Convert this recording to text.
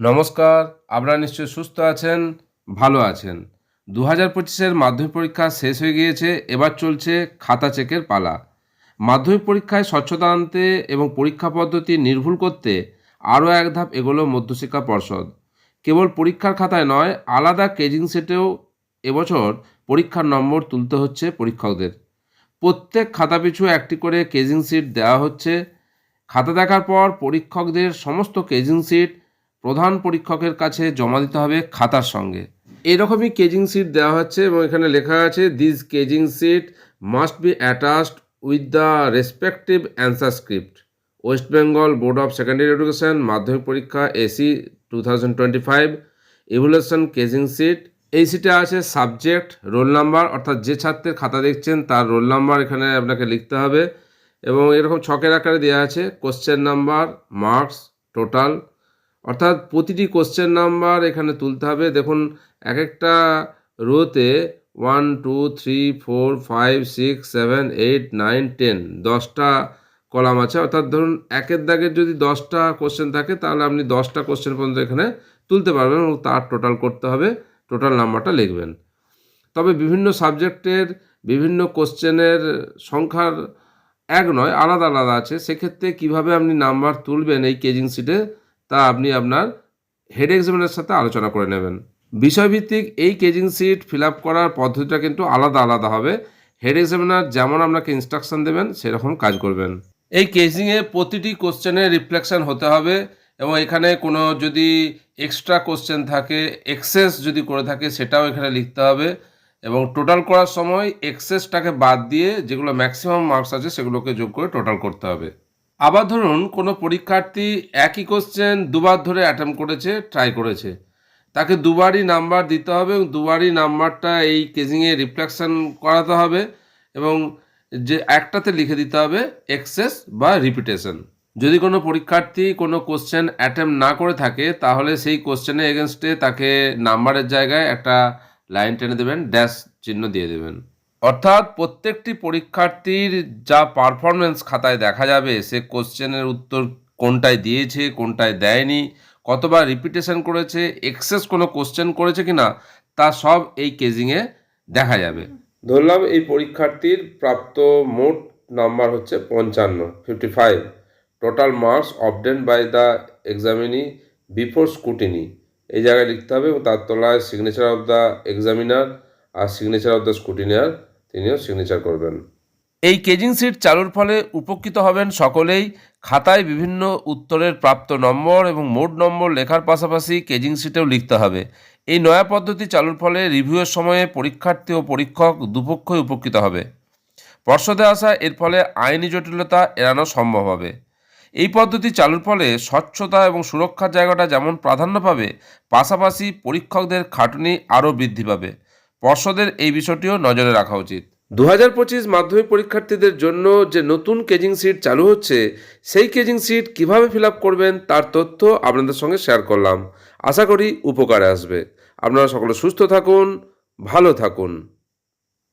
নমস্কার, আপনারা নিশ্চয়ই সুস্থ আছেন, ভালো আছেন। দু হাজার পঁচিশের মাধ্যমিক পরীক্ষা শেষ হয়ে গিয়েছে, এবার চলছে খাতা চেকের পালা। মাধ্যমিক পরীক্ষায় স্বচ্ছতা আনতে এবং পরীক্ষা পদ্ধতি নির্ভুল করতে আরও এক ধাপ এগোলো মধ্যশিক্ষা পর্ষদ। কেবল পরীক্ষার খাতায় নয়, আলাদা কেজিং সেটেও এবছর পরীক্ষার নম্বর তুলতে হচ্ছে পরীক্ষকদের। প্রত্যেক খাতা পিছু একটি করে কেজিং সিট দেওয়া হচ্ছে। খাতা দেখার পর পরীক্ষকদের সমস্ত কেজিং সিট প্রধান পরীক্ষকের কাছে জমা দিতে হবে খাতার সঙ্গে। এরকমই কেজিং সিট দেওয়া হচ্ছে এবং এখানে লেখা আছে this casing sheet must be attached with the respective answer script West Bengal Board of Secondary Education Madhyamik পরীক্ষা AC two thousand twenty five evaluation casing sheet এই সিটে আছে সাবজেক্ট রোল নাম্বার অর্থাৎ যে ছাত্রের খাতা দেখছেন তার রোল নাম্বার এখানে আপনাকে লিখতে হবে। এবং এরকম ছকের আকারে দেওয়া আছে কোশ্চেন নাম্বার মার্কস টোটাল অর্থাৎ প্রতিটি কোশ্চেন নাম্বার এখানে তুলতে হবে। দেখুন এক একটা রোতে one two three four five six seven eight nine ten দশটা কলাম আছে। অর্থাৎ ধরুন, একের দাগের যদি দশটা কোশ্চেন থাকে, তাহলে আপনি দশটা কোশ্চেন পর্যন্ত এখানে তুলতে পারবেন এবং তার টোটাল করতে হবে। টোটাল নাম্বারটা লিখবেন। তবে বিভিন্ন সাবজেক্টের বিভিন্ন কোশ্চেনের সংখ্যার এক নয়, আলাদা আলাদা আছে। সেক্ষেত্রে কীভাবে আপনি নাম্বার তুলবেন এই কেজিং সিটে তা আপনি আপনার হেড এক্সামিনের সাথে আলোচনা করে নেবেন। বিষয়ভিত্তিক এই কেজিং সিট ফিল আপ করার পদ্ধতিটা কিন্তু আলাদা আলাদা হবে। হেড এক্সামিনার যেমন আপনাকে ইনস্ট্রাকশন দেবেন, সেরকম কাজ করবেন। এই কেজিংয়ে প্রতিটি কোশ্চেনের রিফ্লেকশন হতে হবে এবং এখানে কোনো যদি এক্সট্রা কোশ্চেন থাকে এক্সেস যদি করে থাকে, সেটাও এখানে লিখতে হবে এবং টোটাল করার সময় এক্সেসটাকে বাদ দিয়ে যেগুলো ম্যাক্সিমাম মার্কস আছে, সেগুলোকে যোগ করে টোটাল করতে হবে। আবার ধরুন কোনো পরীক্ষার্থী একই কোশ্চেন দুবার ধরে অ্যাটেম্প করেছে ট্রাই করেছে। তাকে দুবারই নাম্বার দিতে হবে এবং দুবারই নাম্বারটা এই কেজিংয়ে রিফ্লেকশন করাতে হবে এবং যে একটাতে লিখে দিতে হবে এক্সেস বা রিপিটেশন যদি কোনো পরীক্ষার্থী কোনো কোশ্চেন অ্যাটেম্প না করে থাকে, তাহলে সেই কোশ্চেনের এগেনস্টে তাকে নাম্বারের জায়গায় একটা লাইন টেনে দেবেন ড্যাশ চিহ্ন দিয়ে দেবেন। অর্থাৎ প্রত্যেকটি পরীক্ষার্থীর যা পারফরমেন্স খাতায় দেখা যাবে, সে কোশ্চেনের উত্তর কোনটায় দিয়েছে, কোনটায় দেয়নি, কতবার রিপিটেশন করেছে এক্সেস কোনো কোশ্চেন করেছে কিনা, তা সব এই কেজিংয়ে দেখা যাবে। ধরলাম এই পরীক্ষার্থীর প্রাপ্ত মোট নাম্বার হচ্ছে পঞ্চান্ন fifty five total marks obtained by the examinee before scrutiny এই জায়গায় লিখতে হবে এবং তার তলায় সিগনেচার অফ দ্য এক্সামিনার আর সিগনেচার অফ দ্য স্কুটিনিয়ার তিনিও সিগনেচার করবেন। এই কেজিং সিট চালুর ফলে উপকৃত হবেন সকলেই। খাতায় বিভিন্ন উত্তরের প্রাপ্ত নম্বর এবং মোট নম্বর লেখার পাশাপাশি কেজিং সিটেও লিখতে হবে। এই নয়া পদ্ধতি চালুর ফলে রিভিউয়ের সময়ে পরীক্ষার্থী ও পরীক্ষক দুপক্ষই উপকৃত হবে। পর্ষদে আসা এর ফলে আইনি জটিলতা এড়ানো সম্ভব হবে। এই পদ্ধতি চালুর ফলে স্বচ্ছতা এবং সুরক্ষার জায়গাটা যেমন প্রাধান্য পাবে, পাশাপাশি পরীক্ষকদের খাটুনি আরও বৃদ্ধি পাবে। পর্ষদের এই বিষয়টিও নজরে রাখা উচিত। দু হাজার পঁচিশ মাধ্যমিক পরীক্ষার্থীদের জন্য যে নতুন কেজিং সিট চালু হচ্ছে, সেই কেজিং সিট কীভাবে ফিল আপ করবেন তার তথ্য আপনাদের সঙ্গে শেয়ার করলাম। আশা করি উপকারে আসবে। আপনারা সকলে সুস্থ থাকুন, ভালো থাকুন।